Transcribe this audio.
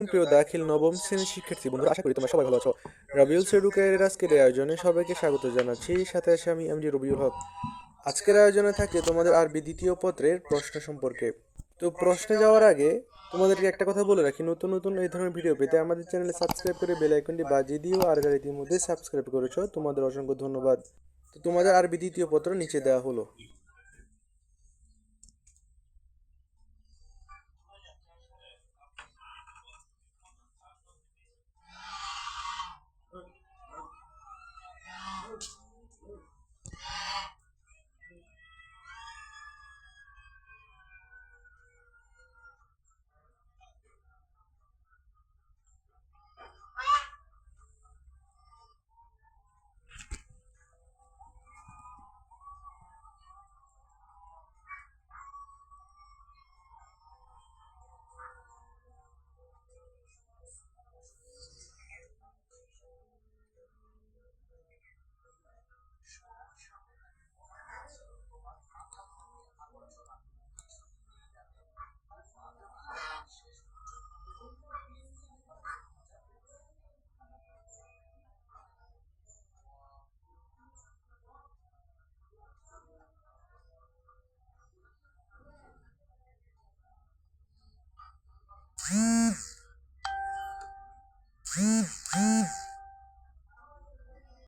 প্রিয় দাখিল নবম শ্রেণির শিক্ষার্থী, বন্ধুরা, আশা করি তোমরা সবাই ভালো আছো। রবিউল সেডুকের আজকের আয়োজনে সবাইকে স্বাগত জানাচ্ছি। সাথে আছে আমি এমডি রবিউল হক। আজকের আয়োজনে থাকে তোমাদের আরবি দ্বিতীয় পত্রের প্রশ্ন সম্পর্কে। তো প্রশ্নে যাওয়ার আগে তোমাদেরকে একটা কথা বলে রাখি, নতুন নতুন এই ধরনের ভিডিও পেতে আমাদের চ্যানেলে সাবস্ক্রাইব করে বেল আইকনটি বাজিয়ে দিও, আর যারা ইতিমধ্যে সাবস্ক্রাইব করেছ, তোমাদের অসংখ্য ধন্যবাদ। তো তোমাদের আরবি দ্বিতীয় পত্র নিচে দেওয়া হলো। Mm.